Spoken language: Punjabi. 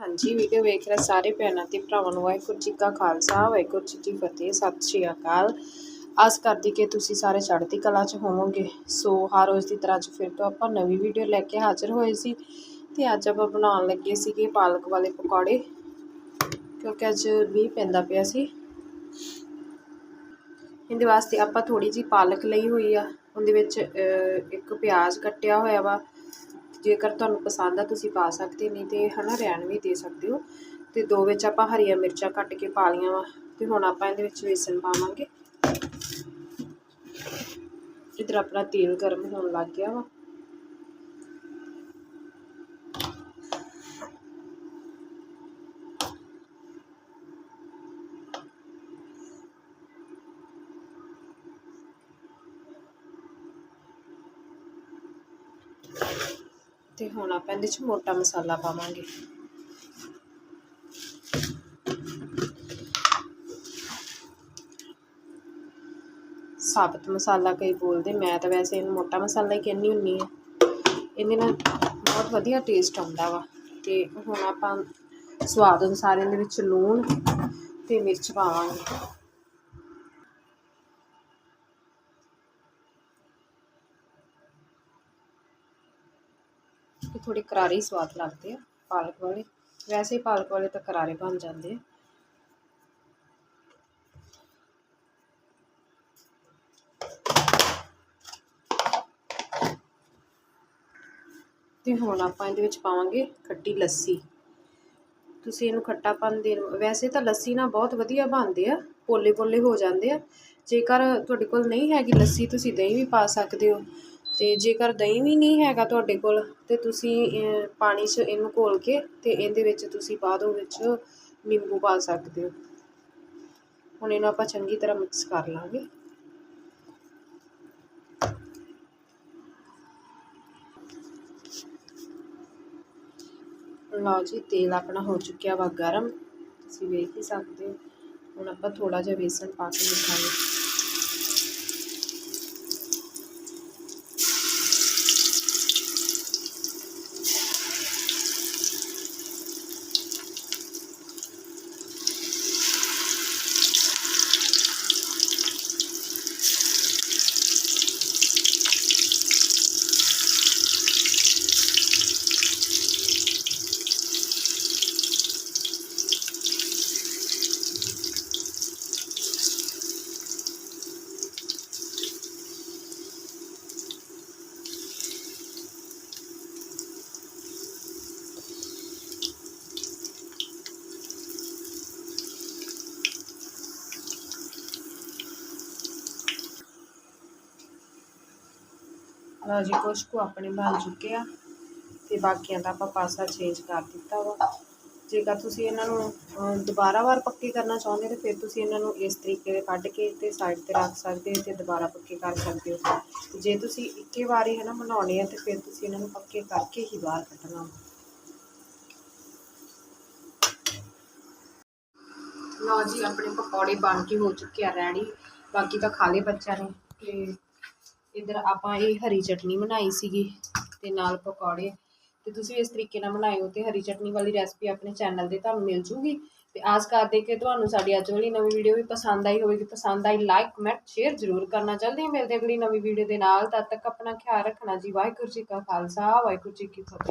ਹਾਂਜੀ ਵੀਡੀਓ ਵੇਖ ਰਹੇ ਸਾਰੇ ਭੈਣਾਂ ਤੇ ਭਰਾਵਾਂ ਨੂੰ ਵਾਹਿਗੁਰੂ ਜੀ ਕਾ ਖਾਲਸਾ, ਵਾਹਿਗੁਰੂ ਜੀ ਕੀ ਫਤਿਹ, ਸਤਿ ਸ਼੍ਰੀ ਅਕਾਲ। ਆਸ ਕਰਦੀ ਕਿ ਤੁਸੀਂ ਸਾਰੇ ਚੜ੍ਹਦੀ ਕਲਾ 'ਚ ਹੋਵੋਗੇ। ਸੋ ਹਰ ਰੋਜ਼ ਦੀ ਤਰ੍ਹਾਂ ਅੱਜ ਫਿਰ ਤੋਂ ਆਪਾਂ ਨਵੀਂ ਵੀਡੀਓ ਲੈ ਕੇ ਹਾਜ਼ਰ ਹੋਏ ਸੀ ਤੇ ਅੱਜ ਆਪਾਂ ਬਣਾਉਣ ਲੱਗੇ ਸੀਗੇ ਪਾਲਕ ਵਾਲੇ ਪਕੌੜੇ, ਕਿਉਂਕਿ ਅੱਜ ਮੀਂਹ ਪੈਂਦਾ ਪਿਆ ਸੀ। ਇਹਦੇ ਵਾਸਤੇ ਆਪਾਂ ਥੋੜੀ ਜੀ ਪਾਲਕ ਲਈ ਹੋਈ ਆ, ਉਹਦੇ ਵਿੱਚ ਇੱਕ ਪਿਆਜ਼ ਕੱਟਿਆ ਹੋਇਆ ਵਾ ਜੇਕਰ ਤੁਹਾਨੂੰ ਪਸੰਦ ਆ, ਤੁਸੀਂ ਪਾ ਸਕਦੇ ਨਹੀਂ ਤੇ ਹਨਾ, ਰਹਿਣ ਵੀ ਦੇ ਸਕਦੇ ਹੋ। ਤੇ ਦੋ ਵਿੱਚ ਆਪਾਂ ਹਰੀਆਂ ਮਿਰਚਾਂ ਕੱਟ ਕੇ ਪਾ ਲਈਆਂ ਵਾ, ਤੇ ਹੁਣ ਆਪਾਂ ਇਹਦੇ ਵਿੱਚ ਵੇਸਣ ਪਾਵਾਂਗੇ। ਇਧਰ ਆਪਣਾ ਤੇਲ ਗਰਮ ਹੋਣ ਲੱਗ ਗਿਆ ਵਾ। ਤੇ ਹੁਣ ਆਪਾਂ ਇਹਦੇ ਚ ਮੋਟਾ ਮਸਾਲਾ ਪਾਵਾਂਗੇ। ਸਾਬਤ ਮਸਾਲਾ ਕਈ ਬੋਲਦੇ, ਮੈਂ ਤਾਂ ਵੈਸੇ ਇਹਨੂੰ ਮੋਟਾ ਮਸਾਲਾ ਹੀ ਕਹਿੰਦੀ ਹੁੰਨੀ ਆ ਇਹਦੇ ਨਾਲ ਬਹੁਤ ਵਧੀਆ ਟੇਸਟ ਆਉਂਦਾ ਵਾ। ਤੇ ਹੁਣ ਆਪਾਂ ਸਵਾਦ ਅਨੁਸਾਰ ਇਹਦੇ ਵਿੱਚ ਲੂਣ ਤੇ ਮਿਰਚ ਪਾਵਾਂਗੇ। ਇਹ ਥੋੜੇ ਕਰਾਰੇ ਸਵਾਦ ਲੱਗਦੇ ਆ, ਪਾਲਕ ਵਾਲੇ। ਵੈਸੇ ਪਾਲਕ ਵਾਲੇ ਤਾਂ ਕਰਾਰੇ ਬਣ ਜਾਂਦੇ ਆ। ਤੇ ਹੁਣ ਆਪਾਂ ਇਹਦੇ ਵਿੱਚ ਪਾਵਾਂਗੇ ਖੱਟੀ ਲੱਸੀ। ਤੁਸੀਂ ਇਹਨੂੰ ਖੱਟਾਪਨ ਦੇ, ਵੈਸੇ ਤਾਂ ਲੱਸੀ ਨਾ ਬਹੁਤ ਵਧੀਆ ਬਣਦੇ ਆ ਪੋਲੇ ਪੋਲੇ ਹੋ ਜਾਂਦੇ ਆ। ਜੇਕਰ ਤੁਹਾਡੇ ਕੋਲ ਨਹੀਂ ਹੈਗੀ ਲੱਸੀ, ਤੁਸੀਂ ਦਹੀਂ ਵੀ ਪਾ ਸਕਦੇ ਹੋ। ਅਤੇ ਜੇਕਰ ਦਹੀਂ ਵੀ ਨਹੀਂ ਹੈਗਾ ਤੁਹਾਡੇ ਕੋਲ, ਤਾਂ ਤੁਸੀਂ ਪਾਣੀ 'ਚ ਇਹਨੂੰ ਘੋਲ ਕੇ ਅਤੇ ਇਹਦੇ ਵਿੱਚ ਤੁਸੀਂ ਬਾਅਦ ਦਿਓ ਵਿੱਚ ਨਿੰਬੂ ਪਾ ਸਕਦੇ ਹੋ। ਹੁਣ ਇਹਨੂੰ ਆਪਾਂ ਚੰਗੀ ਤਰ੍ਹਾਂ ਮਿਕਸ ਕਰ ਲਾਂਗੇ। ਲਓ ਜੀ, ਤੇਲ ਆਪਣਾ ਹੋ ਚੁੱਕਿਆ ਵਾ ਗਰਮ। ਤੁਸੀਂ ਵੇਖ ਹੀ ਸਕਦੇ ਹੋ। ਹੁਣ ਆਪਾਂ ਥੋੜਾ ਜਿਹਾ ਬੇਸਨ ਪਾ ਕੇ ਮਿਖਾਂਗੇ ਲਓ ਜੀ ਕੁਛ ਕੁ ਆਪਣੇ ਬਣ ਚੁੱਕੇ ਆ ਤੇ ਬਾਕੀਆਂ ਦਾ ਆਪਾਂ ਪਾਸਾ ਚੇਂਜ ਕਰ ਦਿੱਤਾ ਵਾ। ਜੇਕਰ ਤੁਸੀਂ ਇਹਨਾਂ ਨੂੰ ਦੁਬਾਰਾ ਵਾਰ ਪੱਕੇ ਕਰਨਾ ਚਾਹੁੰਦੇ ਤੇ ਫਿਰ ਤੁਸੀਂ ਇਹਨਾਂ ਨੂੰ ਇਸ ਤਰੀਕੇ ਦੇ ਕੱਢ ਕੇ ਤੇ ਸਾਈਡ ਤੇ ਰੱਖ ਸਕਦੇ ਹੋ ਤੇ ਦੁਬਾਰਾ ਪੱਕੇ ਕਰ ਸਕਦੇ ਹੋ। ਜੇ ਤੁਸੀਂ ਇੱਕੇ ਵਾਰੀ ਹੈ ਨਾ ਬਣਾਉਣੇ ਆ ਤੇ ਫਿਰ ਤੁਸੀਂ ਇਹਨਾਂ ਨੂੰ ਪੱਕੇ ਕਰਕੇ ਹੀ ਬਾਹਰ ਕੱਢਣਾ ਵਾ। ਲਓ ਜੀ, ਆਪਣੇ ਪਕੌੜੇ ਬਣ ਕੇ ਹੋ ਚੁੱਕੇ ਆ ਰੈਡੀ ਬਾਕੀ ਤਾਂ ਖਾ ਲਏ ਬੱਚਿਆਂ ਨੇ ਤੇ ਇਧਰ ਆਪਾਂ ਇਹ ਹਰੀ ਚਟਨੀ ਬਣਾਈ ਸੀਗੀ ਤੇ ਨਾਲ ਪਕੌੜੇ। ਤੇ ਤੁਸੀਂ ਇਸ ਤਰੀਕੇ ਨਾਲ ਬਣਾਇਓ ਤੇ ਹਰੀ ਚਟਨੀ ਵਾਲੀ ਰੈਸਪੀ ਆਪਣੇ ਚੈਨਲ ਤੇ ਤੁਹਾਨੂੰ ਮਿਲ ਜੂਗੀ। ਤੇ ਆਸ ਕਰਦੇ ਕਿ ਤੁਹਾਨੂੰ ਸਾਡੀ ਅੱਜ ਵਾਲੀ ਨਵੀਂ ਵੀਡੀਓ ਵੀ ਪਸੰਦ ਆਈ ਹੋਵੇਗੀ। ਪਸੰਦ ਆਈ ਲਾਈਕ ਕਮੈਂਟ ਸ਼ੇਅਰ ਜ਼ਰੂਰ ਕਰਨਾ। ਜਲਦੀ ਹੀ ਮਿਲਦੇ ਅਗਲੀ ਨਵੀਂ ਵੀਡੀਓ ਦੇ ਨਾਲ। ਤਦ ਤੱਕ ਆਪਣਾ ਖਿਆਲ ਰੱਖਣਾ ਜੀ। ਵਾਹਿਗੁਰੂ ਜੀ ਕਾ ਖਾਲਸਾ, ਵਾਹਿਗੁਰੂ ਜੀ ਕੀ ਫਤਿਹ।